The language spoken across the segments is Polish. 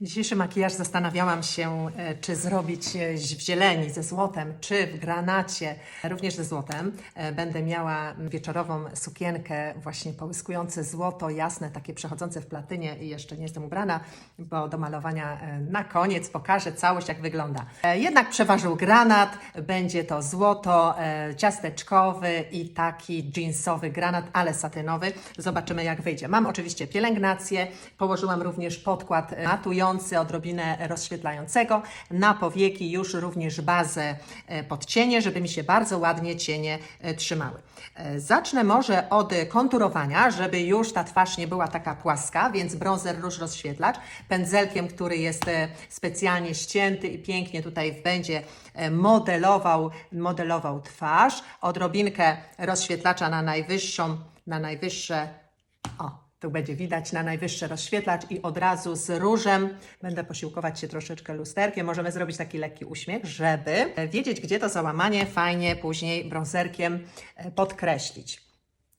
Dzisiejszy makijaż zastanawiałam się, e, czy zrobić e, w zieleni ze złotem, czy w granacie, również ze złotem. E, Będę miała wieczorową sukienkę, właśnie połyskujące złoto, jasne, takie przechodzące w platynie i jeszcze nie jestem ubrana, bo do malowania na koniec pokażę całość, jak wygląda. Jednak przeważył granat, będzie to złoto ciasteczkowy i taki jeansowy granat, ale satynowy. Zobaczymy, jak wyjdzie. Mam oczywiście pielęgnację, położyłam również podkład e, odrobinę rozświetlającego. Na powieki już również bazę e, pod cienie, żeby mi się bardzo ładnie cienie e, trzymały. E, Zacznę może od konturowania, żeby już ta twarz nie była taka płaska, więc bronzer róż rozświetlacz pędzelkiem, który jest specjalnie ścięty i pięknie tutaj będzie modelował, modelował twarz. Odrobinkę rozświetlacza na najwyższą, na najwyższe, o, tu będzie widać na najwyższy rozświetlacz i od razu z różem będę posiłkować się troszeczkę lusterkiem. Możemy zrobić taki lekki uśmiech, żeby wiedzieć, gdzie to załamanie fajnie później brązerkiem e, podkreślić.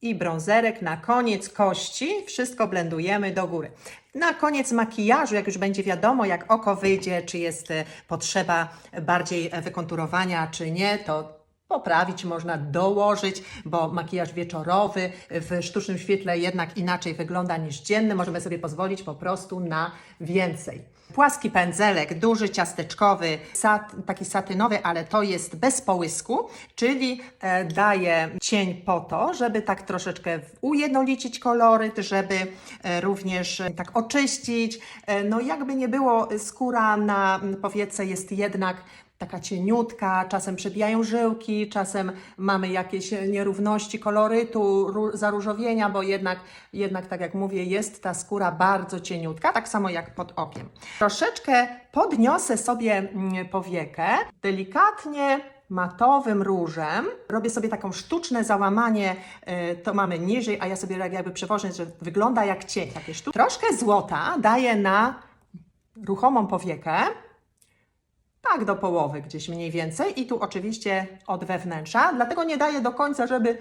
I brązerek na koniec kości, wszystko blendujemy do góry. Na koniec makijażu, jak już będzie wiadomo, jak oko wyjdzie, czy jest e, potrzeba bardziej e, wykonturowania, czy nie, to poprawić, można dołożyć, bo makijaż wieczorowy w sztucznym świetle jednak inaczej wygląda niż dzienny. Możemy sobie pozwolić po prostu na więcej. Płaski pędzelek, duży, ciasteczkowy, sat, taki satynowy, ale to jest bez połysku, czyli e, daje cień po to, żeby tak troszeczkę ujednolicić koloryt, żeby e, również tak oczyścić. E, no jakby nie było, skóra na powiece jest jednak taka cieniutka, czasem przebijają żyłki, czasem mamy jakieś nierówności kolorytu, ró- zaróżowienia, bo jednak, jednak, tak jak mówię, jest ta skóra bardzo cieniutka, tak samo jak pod okiem. Troszeczkę podniosę sobie mm, powiekę, delikatnie matowym różem. Robię sobie taką sztuczne załamanie, e, to mamy niżej, a ja sobie tak jakby przewożę, że wygląda jak cień. Takie sztu- Troszkę złota daję na ruchomą powiekę, tak, do połowy gdzieś mniej więcej i tu oczywiście od wewnętrza, dlatego nie daję do końca, żeby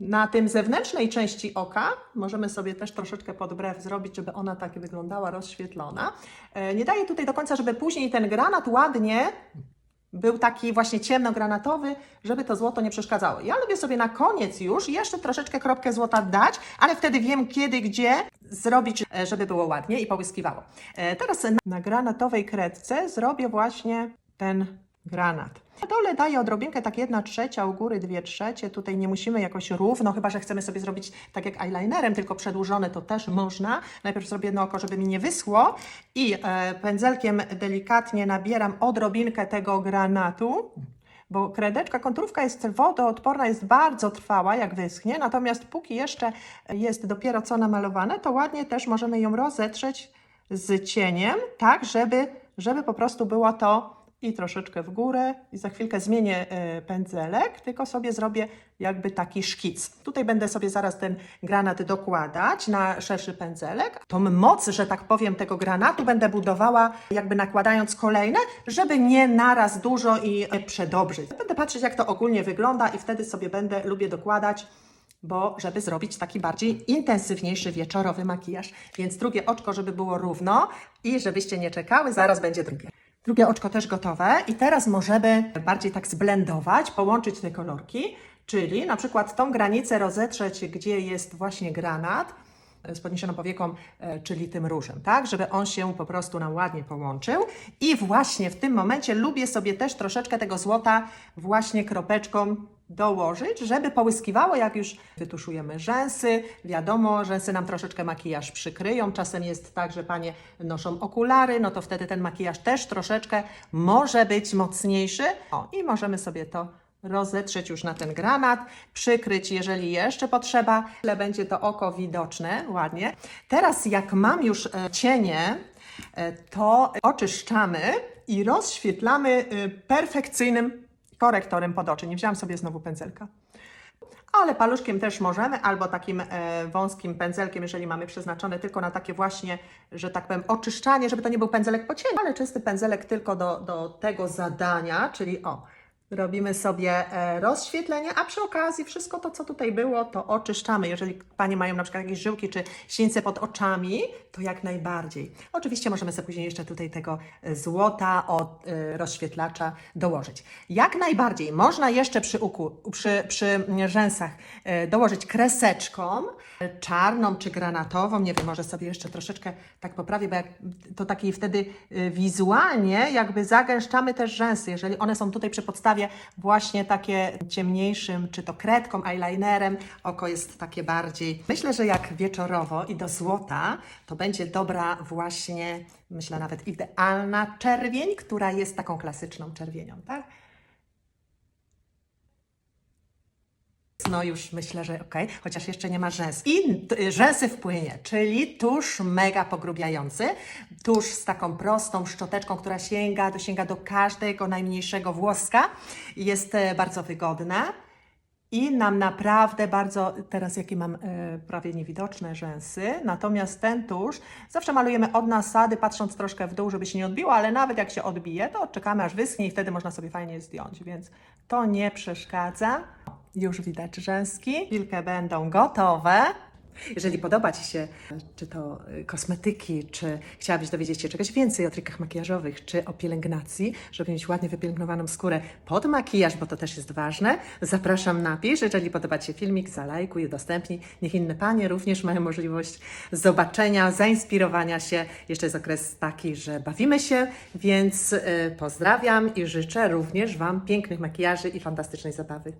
na tym zewnętrznej części oka, możemy sobie też troszeczkę pod brew zrobić, żeby ona tak wyglądała rozświetlona. E, Nie daję tutaj do końca, żeby później ten granat ładnie był taki właśnie ciemnogranatowy, żeby to złoto nie przeszkadzało. Ja lubię sobie na koniec już jeszcze troszeczkę kropkę złota dać, ale wtedy wiem kiedy, gdzie zrobić, e, żeby było ładnie i połyskiwało. E, Teraz na- na granatowej kredce zrobię właśnie ten granat. Na dole daję odrobinkę, tak jedna trzecia, u góry dwie trzecie. Tutaj nie musimy jakoś równo, chyba że chcemy sobie zrobić tak jak eyelinerem, tylko przedłużone to też można. Najpierw zrobię jedno oko, żeby mi nie wyschło i e, pędzelkiem delikatnie nabieram odrobinkę tego granatu. Bo kredeczka, konturówka jest wodoodporna, jest bardzo trwała, jak wyschnie, natomiast póki jeszcze jest dopiero co namalowane, to ładnie też możemy ją rozetrzeć z cieniem, tak żeby, żeby po prostu było to i troszeczkę w górę i za chwilkę zmienię e, pędzelek, tylko sobie zrobię jakby taki szkic. Tutaj będę sobie zaraz ten granat dokładać na szerszy pędzelek. Tą moc, że tak powiem, tego granatu będę budowała jakby nakładając kolejne, żeby nie naraz dużo i e, przedobrzyć. Będę patrzeć jak to ogólnie wygląda i wtedy sobie będę, lubię dokładać bo żeby zrobić taki bardziej intensywniejszy wieczorowy makijaż. Więc drugie oczko, żeby było równo i żebyście nie czekały, zaraz będzie drugie. Drugie oczko też gotowe i teraz możemy bardziej tak zblendować, połączyć te kolorki, czyli na przykład tą granicę rozetrzeć, gdzie jest właśnie granat, z podniesioną powieką, e, czyli tym różem, tak? Żeby on się po prostu nam ładnie połączył. I właśnie w tym momencie lubię sobie też troszeczkę tego złota właśnie kropeczką dołożyć, żeby połyskiwało, jak już wytuszujemy rzęsy. Wiadomo, rzęsy nam troszeczkę makijaż przykryją. Czasem jest tak, że panie noszą okulary, no to wtedy ten makijaż też troszeczkę może być mocniejszy. O, i możemy sobie to rozetrzeć już na ten granat, przykryć, jeżeli jeszcze potrzeba, ale będzie to oko widoczne ładnie. Teraz jak mam już e, cienie, e, to oczyszczamy i rozświetlamy e, perfekcyjnym korektorem pod oczy. Nie wziąłam sobie znowu pędzelka. Ale paluszkiem też możemy, albo takim e, wąskim pędzelkiem, jeżeli mamy przeznaczone tylko na takie właśnie, że tak powiem, oczyszczanie, żeby to nie był pędzelek po cieniu, ale czysty pędzelek tylko do, do tego zadania, czyli o, Robimy sobie e, rozświetlenie, a przy okazji wszystko to, co tutaj było, to oczyszczamy. Jeżeli Panie mają na przykład jakieś żyłki czy sińce pod oczami, to jak najbardziej. Oczywiście możemy sobie później jeszcze tutaj tego e, złota od e, rozświetlacza dołożyć. Jak najbardziej można jeszcze przy, uku, przy, przy rzęsach dołożyć kreseczką czarną czy granatową. Nie wiem, może sobie jeszcze troszeczkę tak poprawię, bo to takiej wtedy wizualnie jakby zagęszczamy też rzęsy. Jeżeli one są tutaj przy podstawie właśnie takie ciemniejszym, czy to kredką, eyelinerem, oko jest takie bardziej. Myślę, że jak wieczorowo i do złota, to będzie dobra właśnie, myślę nawet idealna czerwień, która jest taką klasyczną czerwienią, tak? No już myślę, że okej, chociaż jeszcze nie ma rzęs. I rzęsy w płynie, czyli tusz mega pogrubiający, tusz z taką prostą szczoteczką, która sięga, dosięga do każdego najmniejszego włoska. Jest e, bardzo wygodna. I nam naprawdę bardzo, teraz jakie mam e, prawie niewidoczne rzęsy, natomiast ten tusz zawsze malujemy od nasady, patrząc troszkę w dół, żeby się nie odbiło, ale nawet jak się odbije, to czekamy aż wyschnie i wtedy można sobie fajnie zdjąć, więc to nie przeszkadza. Już widać rzęski, chwilkę będą gotowe. Jeżeli podoba Ci się, czy to y, kosmetyki, czy chciałabyś dowiedzieć się czegoś więcej o trikach makijażowych, czy o pielęgnacji, żeby mieć ładnie wypielęgnowaną skórę pod makijaż, bo to też jest ważne, zapraszam napisz. Jeżeli podoba Ci się filmik, zalajkuj, udostępnij. Niech inne Panie również mają możliwość zobaczenia, zainspirowania się. Jeszcze jest okres taki, że bawimy się, więc y, pozdrawiam i życzę również Wam pięknych makijaży i fantastycznej zabawy.